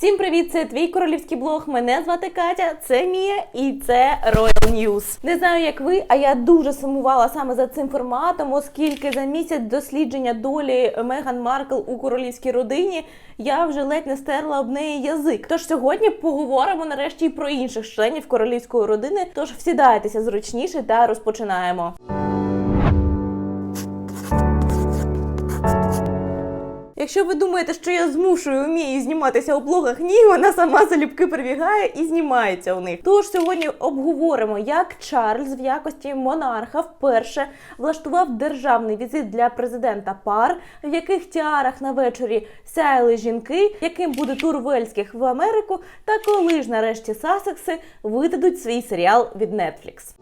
Всім привіт! Це твій королівський блог. Мене звати Катя, це Мія і це Royal News. Не знаю, як ви, а я дуже сумувала саме за цим форматом, оскільки за місяць дослідження долі Меган Маркл у королівській родині я вже ледь не стерла об неї язик. Тож сьогодні поговоримо нарешті і про інших членів королівської родини. Тож всідайтеся зручніше та розпочинаємо. Якщо ви думаєте, що я змушую Мію зніматися у блогах, ні, вона сама залюбки прибігає і знімається у них. Тож сьогодні обговоримо, як Чарльз в якості монарха вперше влаштував державний візит для президента пар, в яких тіарах на вечорі сяяли жінки, яким буде тур вельських в Америку, та коли ж нарешті Сасекси видадуть свій серіал від Netflix.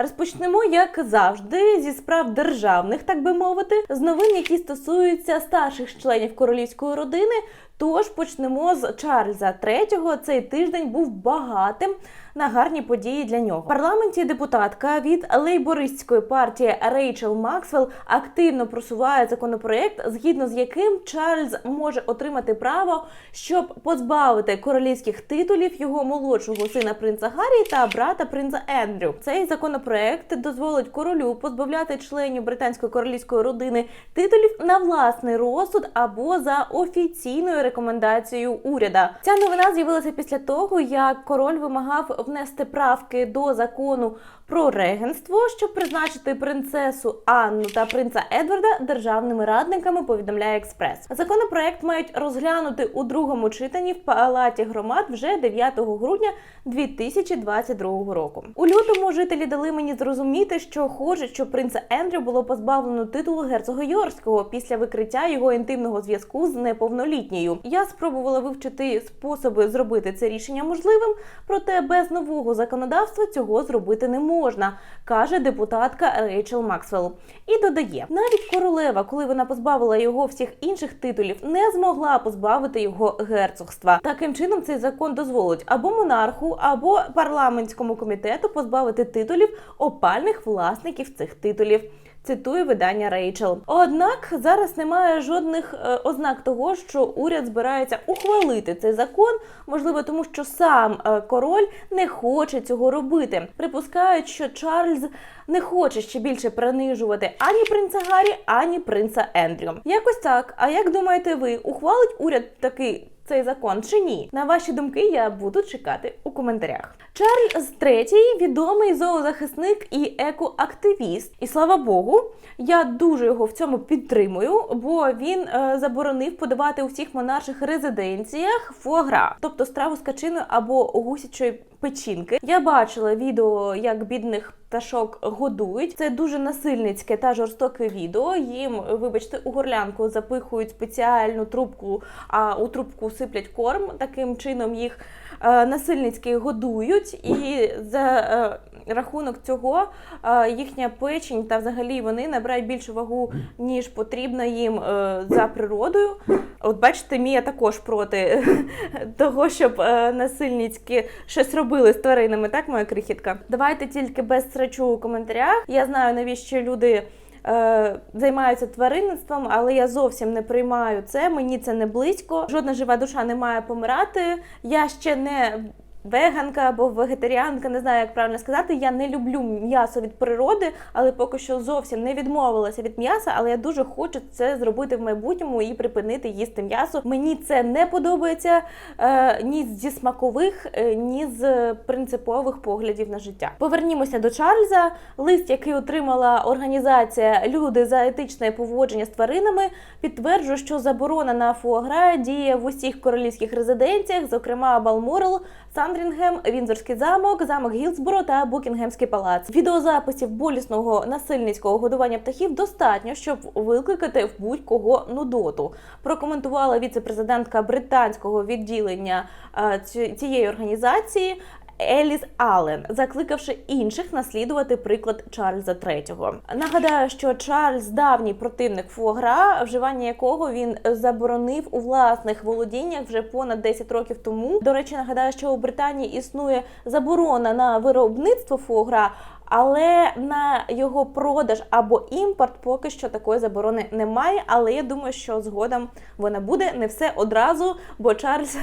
Розпочнемо, як завжди, зі справ державних, так би мовити, з новин, які стосуються старших членів королівської родини. Тож почнемо з Чарльза III. Цей тиждень був багатим на гарні події для нього. В парламенті депутатка від лейбористської партії Рейчел Максвелл активно просуває законопроект, згідно з яким Чарльз може отримати право, щоб позбавити королівських титулів його молодшого сина принца Гаррі та брата принца Ендрю. Цей законопроект дозволить королю позбавляти членів британської королівської родини титулів на власний розсуд або за офіційною рекомендацією уряда. Ця новина з'явилася після того, як король вимагав внести правки до закону про регенство, щоб призначити принцесу Анну та принца Едварда державними радниками. Повідомляє експрес. Законопроект мають розглянути у другому читанні в палаті громад вже 9 грудня 2022 року. У лютому жителі дали мені зрозуміти, що хочуть, щоб принца Ендрю було позбавлено титулу герцога Йоркського після викриття його інтимного зв'язку з неповнолітньою. Я спробувала вивчити способи зробити це рішення можливим, проте без нового законодавства цього зробити не можна, каже депутатка Рейчел Максвелл. І додає, навіть королева, коли вона позбавила його всіх інших титулів, не змогла позбавити його герцогства. Таким чином, цей закон дозволить або монарху, або парламентському комітету позбавити титулів опальних власників цих титулів. Цитую видання Рейчел. Однак зараз немає жодних е, ознак того, що уряд збирається ухвалити цей закон, можливо, тому що сам е, король не хоче цього робити. Припускають, що Чарльз не хоче ще більше принижувати ані принца Гаррі, ані принца Ендрю. Якось так. А як думаєте ви, ухвалить уряд такий? Цей закон чи ні? На ваші думки я буду чекати у коментарях. Чарльз III – відомий зоозахисник і екоактивіст. І слава Богу, я дуже його в цьому підтримую, бо він е, заборонив подавати у всіх монарших резиденціях фуагра, тобто страву з качиною або гусячої печінки. Я бачила відео, як бідних пташок годують. Це дуже насильницьке та жорстоке відео. Їм, вибачте, у горлянку запихують спеціальну трубку, а у трубку сиплять корм. Таким чином їх е, насильницьки годують, і за е, рахунок цього е, їхня печень та взагалі вони набирають більшу вагу, ніж потрібно їм за природою. От бачите, Мія також проти того, щоб насильницьки щось робили з тваринами, так, моя крихітка? Давайте тільки без срачу у коментарях. Я знаю, навіщо люди. е, Займаються тваринництвом, але я зовсім не приймаю це. Мені це не близько. Жодна жива душа не має помирати. Я ще не веганка або вегетаріанка, не знаю, як правильно сказати. Я не люблю м'ясо від природи, але поки що зовсім не відмовилася від м'яса. Але я дуже хочу це зробити в майбутньому і припинити їсти м'ясо. Мені це не подобається е, ні зі смакових, е, ні з принципових поглядів на життя. Повернімося до Чарльза. Лист, який отримала організація Люди за етичне поводження з тваринами, підтверджує, що заборона на фуагра діє в усіх королівських резиденціях, зокрема Балморал, Сандрінгем, Вінзорський замок, замок Гілсборо та Букінгемський палац. Відеозаписів болісного насильницького годування птахів достатньо, щоб викликати в будь-кого нудоту. Прокоментувала віце-президентка британського відділення е, цієї організації. Еліс Аллен, закликавши інших наслідувати приклад Чарльза III. Нагадаю, що Чарльз давній противник фуагра, вживання якого він заборонив у власних володіннях вже понад 10 років тому. До речі, нагадаю, що у Британії існує заборона на виробництво фуагра, але на його продаж або імпорт поки що такої заборони немає. Але я думаю, що згодом вона буде не все одразу, бо Чарльз.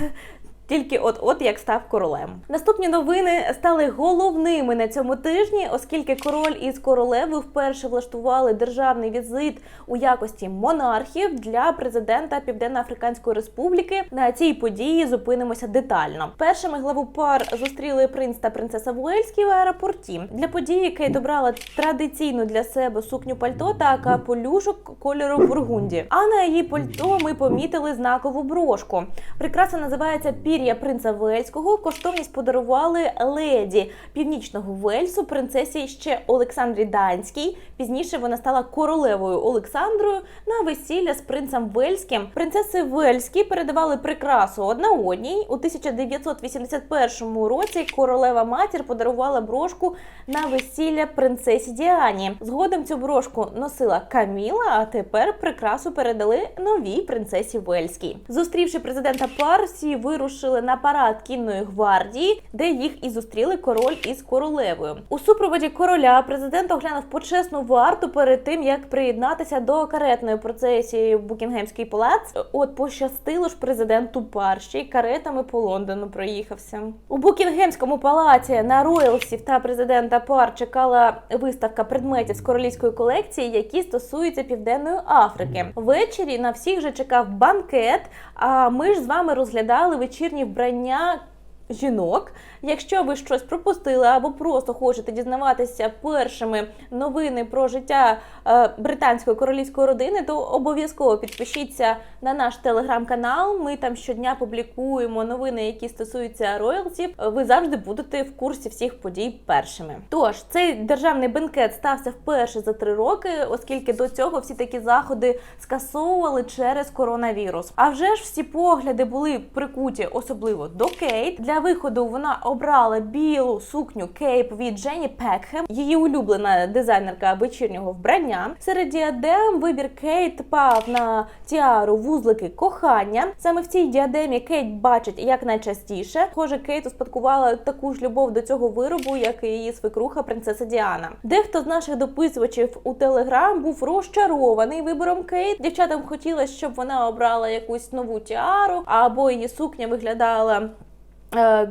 Тільки от-от як став королем. Наступні новини стали головними на цьому тижні, оскільки король із королевою вперше влаштували державний візит у якості монархів для президента Південно-Африканської Республіки. На цій події зупинимося детально. Першими главу пар зустріли принц та принцеса Вуельські в аеропорті. Для події Кейт обрала традиційну для себе сукню пальто та капелюшок кольору бургунді. А на її пальто ми помітили знакову брошку. Прикраса називається пір'я принца Вельського. Коштовність подарували леді північного Вельсу, принцесі ще Олександрі Данській. Пізніше вона стала королевою Олександрою на весілля з принцем Вельським. Принцеси Вельські передавали прикрасу одна одній. У 1981 році королева матір подарувала брошку на весілля принцесі Діані. Згодом цю брошку носила Каміла, а тепер прикрасу передали новій принцесі Вельській. Зустрівши президента пар, всі вирушили на парад кінної гвардії, де їх і зустріли король із королевою. У супроводі короля президент оглянув почесну варту перед тим, як приєднатися до каретної процесії в Букінгемський палац. От пощастило ж президенту пар, ще й каретами по Лондону проїхався. У Букінгемському палаці на роялсів та президента пар чекала виставка предметів з королівської колекції, які стосуються південної Африки. Ввечері на всіх же чекав банкет. А ми ж з вами розглядали вечірні вбрання. Жінок, якщо ви щось пропустили або просто хочете дізнаватися першими новини про життя е, британської королівської родини, то обов'язково підпишіться на наш телеграм-канал. Ми там щодня публікуємо новини, які стосуються роялсів. Ви завжди будете в курсі всіх подій першими. Тож цей державний бенкет стався вперше за три роки, оскільки до цього всі такі заходи скасовували через коронавірус. А вже ж всі погляди були прикуті, особливо до Кейт. Для виходу вона обрала білу сукню Кейп від Дженні Пекхем, її улюблена дизайнерка вечірнього вбрання. Серед діадем вибір Кейт пав на тіару вузлики кохання. Саме в цій діадемі Кейт бачить як найчастіше. Схоже, Кейт успадкувала таку ж любов до цього виробу, як і її свекруха принцеса Діана. Дехто з наших дописувачів у Телеграм був розчарований вибором Кейт. Дівчатам хотілося, щоб вона обрала якусь нову тіару, або її сукня виглядала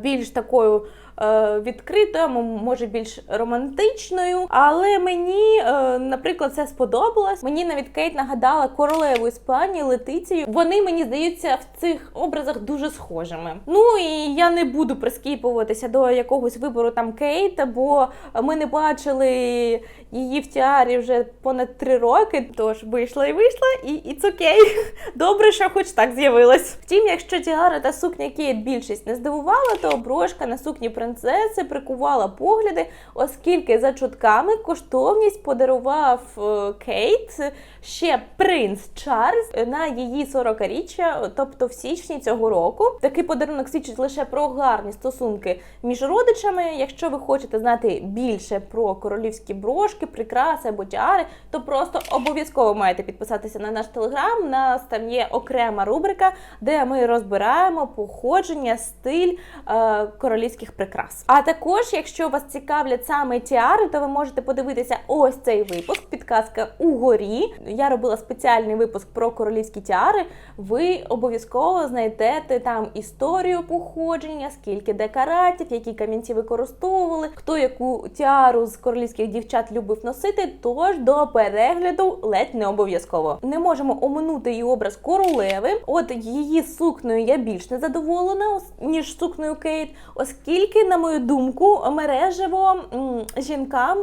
більш такою. Е, Відкритою, може більш романтичною, але мені, е, наприклад, це сподобалось. Мені навіть Кейт нагадала королеву Іспанії Летицію. Вони мені здаються в цих образах дуже схожими. Ну і я не буду прискіпуватися до якогось вибору там Кейт, бо ми не бачили її в тіарі вже понад три роки. Тож вийшла і вийшла, і it's окей. Добре, що хоч так з'явилось. Втім, якщо тіара та сукня Кейт більшість не здивувала, то брошка на сукні принцеси прикувала погляди, оскільки за чутками коштовність подарував е, Кейт ще принц Чарльз на її 40-річчя, тобто в січні цього року. Такий подарунок свідчить лише про гарні стосунки між родичами. Якщо ви хочете знати більше про королівські брошки, прикраси або тіари, то просто обов'язково маєте підписатися на наш телеграм. У нас там є окрема рубрика, де ми розбираємо походження, стиль е, королівських прикрас. А також, якщо вас цікавлять саме тіари, то ви можете подивитися ось цей випуск. Підказка угорі. Я робила спеціальний випуск про королівські тіари. Ви обов'язково знайдете там історію походження, скільки декаратів, які камінці використовували, хто яку тіару з королівських дівчат любив носити. Тож до перегляду ледь не обов'язково. Не можемо оминути її образ королеви. От її сукнею я більш не задоволена, ніж сукнею Кейт, оскільки, на мою думку, мережево жінкам.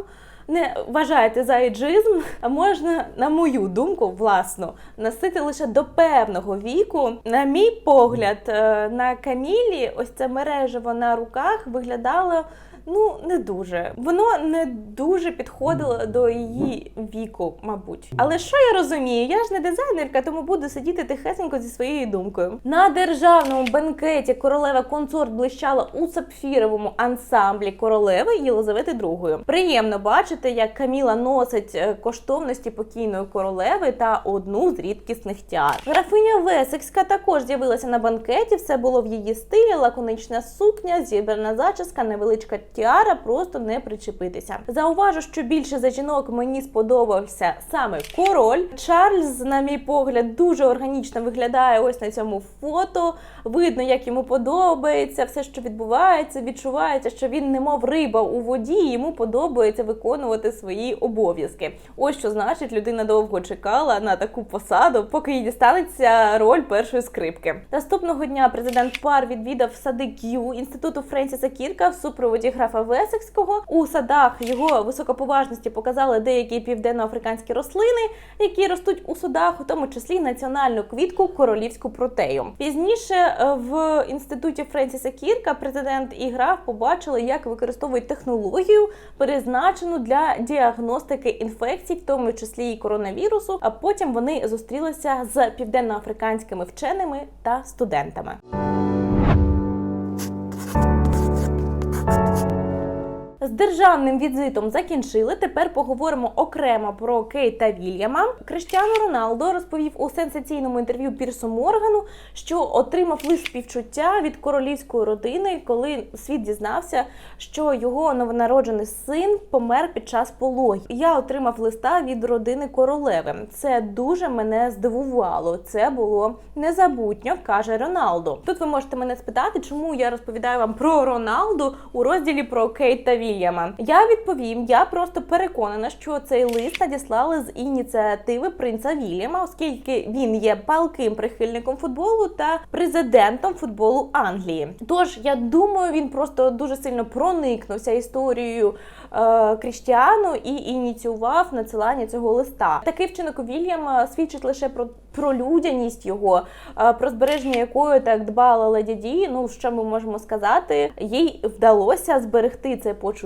Не вважаєте за іджизм, а можна, на мою думку, власну, носити лише до певного віку. На мій погляд, е, на Камілі ось це мережево на руках виглядало ну не дуже. Воно не дуже підходило до її віку, мабуть. Але що я розумію? Я ж не дизайнерка, тому буду сидіти тихесенько зі своєю думкою. На державному бенкеті королева консорт блищала у сапфіровому ансамблі королеви Єлизавети II. Приємно бачити, як Каміла носить е, коштовності покійної королеви та одну з рідкісних тяр. Графиня Весекська також з'явилася на банкеті. Все було в її стилі, лаконична сукня, зібрана зачіска, невеличка Тіара просто не причепитися. Зауважу, що більше за жінок мені сподобався саме король. Чарльз, на мій погляд, дуже органічно виглядає ось на цьому фото. Видно, як йому подобається все, що відбувається. Відчувається, що він немов риба у воді. і Йому подобається виконувати свої обов'язки. Ось що значить, людина довго чекала на таку посаду, поки їй дістанеться роль першої скрипки. Наступного дня президент пар відвідав сади К'ю інституту Френсіса Кірка в супроводі графа Весекського. У садах його високоповажності показали деякі південноафриканські рослини, які ростуть у судах, у тому числі національну квітку королівську протею. Пізніше е, в інституті Френсіса Кірка президент і граф побачили, як використовують технологію, призначену для діагностики інфекцій, в тому числі і коронавірусу. А потім вони зустрілися з південноафриканськими вченими та студентами. З державним візитом закінчили. Тепер поговоримо окремо про Кейта Вільяма. Криштіану Роналдо розповів у сенсаційному інтерв'ю Пірсу Моргану, що отримав лист співчуття від королівської родини, коли світ дізнався, що його новонароджений син помер під час пологів. Я отримав листа від родини королеви. Це дуже мене здивувало. Це було незабутньо, каже Роналдо. Тут ви можете мене спитати, чому я розповідаю вам про Роналду у розділі про Кейта Вільяма. Вільяма. Я відповім, я просто переконана, що цей лист надіслали з ініціативи принца Вільяма, оскільки він є палким прихильником футболу та президентом футболу Англії. Тож я думаю, він просто дуже сильно проникнувся історією е, Кріштіану і ініціював надсилання цього листа. Такий вчинок Вільяма свідчить лише про про людяність його, е, про збереження якої так дбала леді Ді. Ну що ми можемо сказати, їй вдалося зберегти це почуття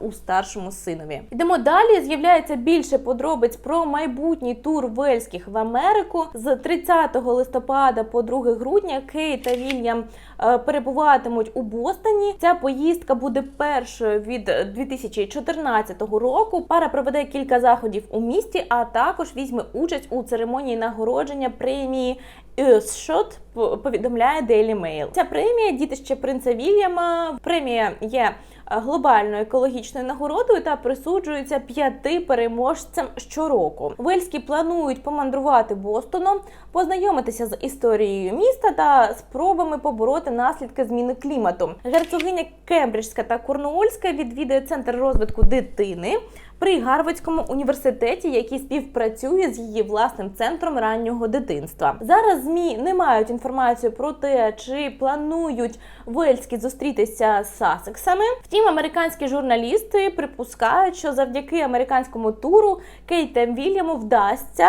у старшому синові. Йдемо далі. З'являється більше подробиць про майбутній тур вельських в Америку з 30 листопада по 2 грудня. Кейт та Вільям е, перебуватимуть у Бостоні. Ця поїздка буде першою від 2014 року. Пара проведе кілька заходів у місті, а також візьме участь у церемонії нагородження премії Earthshot, повідомляє Daily Mail. Ця премія дітище принца Вільяма. Премія є глобальною екологічною нагородою та присуджується п'яти переможцям щороку. Вельські планують помандрувати Бостоном, познайомитися з історією міста та спробами побороти наслідки зміни клімату. Герцогиня Кембриджська та Корнуольська відвідає центр розвитку дитини при Гарвардському університеті, який співпрацює з її власним центром раннього дитинства. Зараз змі не мають інформацію про те, чи планують Вельські зустрітися з Сасексами. Втім, американські журналісти припускають, що завдяки американському туру Кейтем Вільяму вдасться.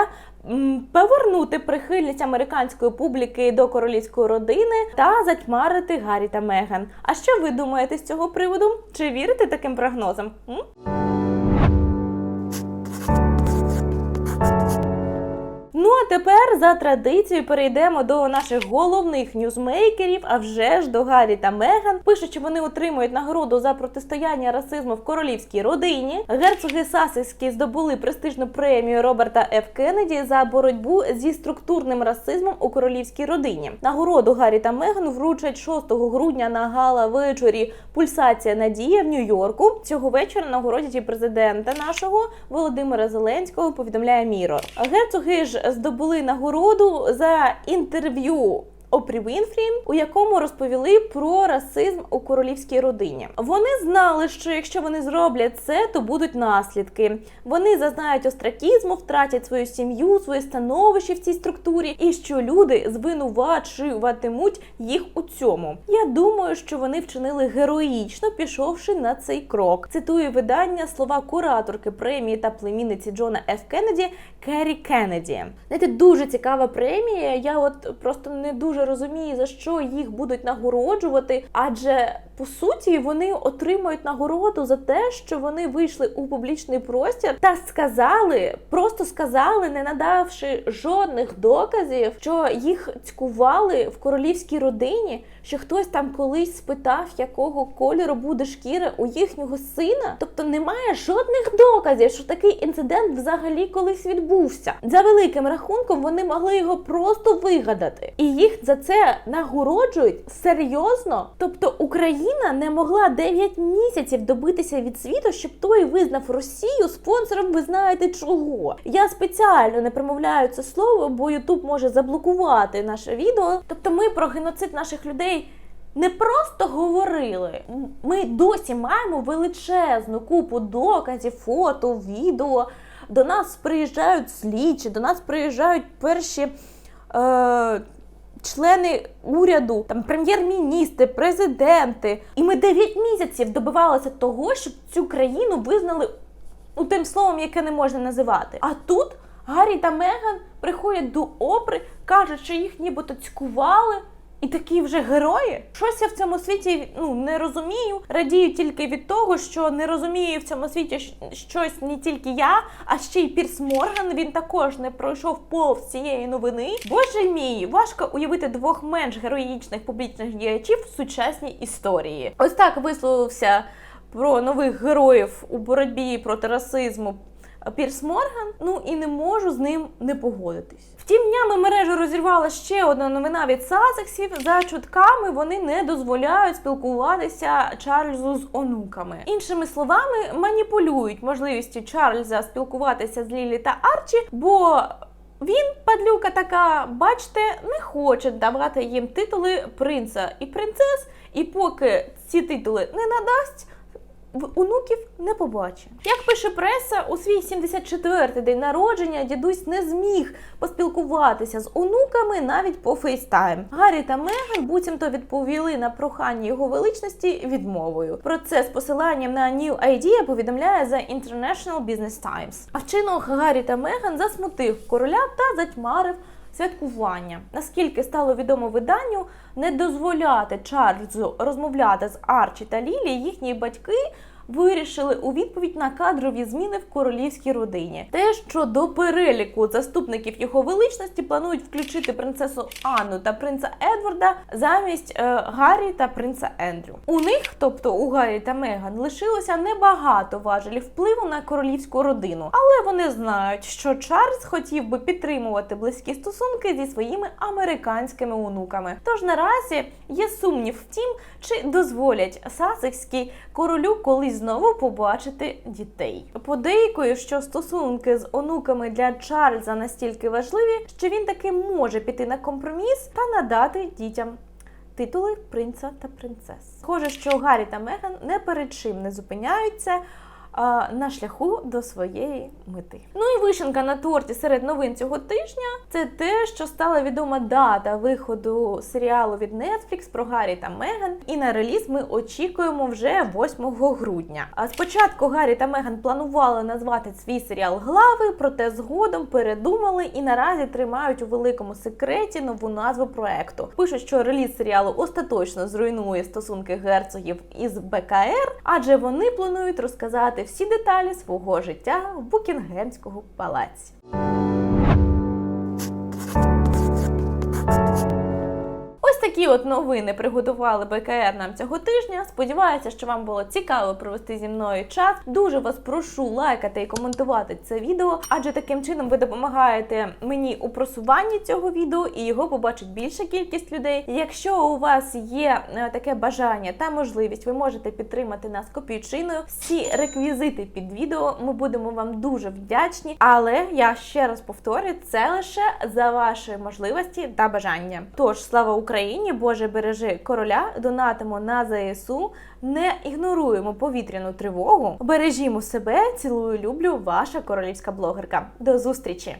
Повернути прихильність американської публіки до королівської родини та затьмарити Гаррі та Меган. А що ви думаєте з цього приводу? Чи вірите таким прогнозам? М? Ну а тепер за традицією перейдемо до наших головних ньюзмейкерів, а вже ж до Гаррі та Меган. Пишуть, що вони отримують нагороду за протистояння расизму в королівській родині. Герцоги Сасиські здобули престижну премію Роберта Ф. Кеннеді за боротьбу зі структурним расизмом у королівській родині. Нагороду Гаррі та Меган вручать 6 грудня на гала вечорі Пульсація Надія в Нью-Йорку. Цього вечора нагородять і президента нашого Володимира Зеленського. Повідомляє Мірор. Герцоги ж здобули нагороду за інтерв'ю Опрі Вінфрі, у якому розповіли про расизм у королівській родині. Вони знали, що якщо вони зроблять це, то будуть наслідки. Вони зазнають остракізму, втратять свою сім'ю, своє становище в цій структурі, і що люди звинувачуватимуть їх у цьому. Я думаю, що вони вчинили героїчно, пішовши на цей крок. Цитую видання слова кураторки премії та племінниці Джона Ф. Кеннеді Керрі Кеннеді. Знаєте, дуже цікава премія. Я от просто не дуже розуміє, за що їх будуть нагороджувати, адже по суті вони отримують нагороду за те, що вони вийшли у публічний простір та сказали, просто сказали, не надавши жодних доказів, що їх цькували в королівській родині, що хтось там колись спитав, якого кольору буде шкіра у їхнього сина. Тобто немає жодних доказів, що такий інцидент взагалі колись відбувся відбувся. За великим рахунком вони могли його просто вигадати, і їх за це нагороджують серйозно. Тобто Україна не могла 9 місяців добитися від світу, щоб той визнав Росію спонсором. Ви знаєте чого? Я спеціально не промовляю це слово, бо Ютуб може заблокувати наше відео. Тобто, ми про геноцид наших людей. Не просто говорили, ми досі маємо величезну купу доказів, фото, відео. До нас приїжджають слідчі, до нас приїжджають перші е, члени уряду, там прем'єр-міністри, президенти. І ми 9 місяців добивалися того, щоб цю країну визнали ну, тим словом, яке не можна називати. А тут Гаррі та Меган приходять до опри, кажуть, що їх нібито цькували. І такі вже герої. Щось я в цьому світі ну не розумію. Радію тільки від того, що не розумію в цьому світі щось не тільки я, а ще й Пірс Морган. Він також не пройшов повз цієї новини. Боже мій, важко уявити двох менш героїчних публічних діячів в сучасній історії. Ось так висловився про нових героїв у боротьбі проти расизму. Пірс Морган, ну і не можу з ним не погодитись. Втім, днями мережу розірвала ще одна новина від Сазексів. За чутками вони не дозволяють спілкуватися Чарльзу з онуками. Іншими словами, маніпулюють можливістю Чарльза спілкуватися з Лілі та Арчі, бо він, падлюка така, бачите, не хоче давати їм титули принца і принцес, і поки ці титули не надасть. Онуків не побачить. Як пише преса, у свій 74-й день народження дідусь не зміг поспілкуватися з онуками навіть по фейстайм. Гаррі та Меган буцімто відповіли на прохання його величності відмовою. Про це з посиланням на New Idea повідомляє The International Business Times. А вчинок Гаррі та Меган засмутив короля та затьмарив святкування. Наскільки стало відомо виданню, не дозволяти Чарльзу розмовляти з Арчі та Лілі, їхні батьки вирішили у відповідь на кадрові зміни в королівській родині. Те, що до переліку заступників його величності планують включити принцесу Анну та принца Едварда замість е, Гаррі та принца Ендрю. У них, тобто у Гаррі та Меган, лишилося небагато важелів впливу на королівську родину, але вони знають, що Чарльз хотів би підтримувати близькі стосунки зі своїми американськими онуками. Тож наразі є сумнів в тім, чи дозволять Сасекській королю колись знову побачити дітей. Подейкою, що стосунки з онуками для Чарльза настільки важливі, що він таки може піти на компроміс та надати дітям. Титули принца та принцес. Схоже, що Гаррі та Меган не перед чим не зупиняються на шляху до своєї мети. Ну і вишенка на торті серед новин цього тижня це те, що стала відома дата виходу серіалу від Netflix про Гаррі та Меган. І на реліз ми очікуємо вже 8 грудня. А спочатку Гаррі та Меган планували назвати свій серіал глави, проте згодом передумали і наразі тримають у великому секреті нову назву проекту. Пишуть, що реліз серіалу остаточно зруйнує стосунки герцогів із БКР, адже вони планують розказати всі деталі свого життя в Букінгемському палаці. Ось такі от новини приготували БКР нам цього тижня. Сподіваюся, що вам було цікаво провести зі мною час. Дуже вас прошу лайкати і коментувати це відео, адже таким чином ви допомагаєте мені у просуванні цього відео і його побачить більша кількість людей. Якщо у вас є е, таке бажання та можливість, ви можете підтримати нас копійчиною. Всі реквізити під відео ми будемо вам дуже вдячні. Але я ще раз повторюю, це лише за ваші можливості та бажання. Тож слава Україні, Боже бережи короля, донатимо на ЗСУ, не ігноруємо повітряну тривогу, бережімо себе, цілую, люблю, ваша королівська блогерка. До зустрічі!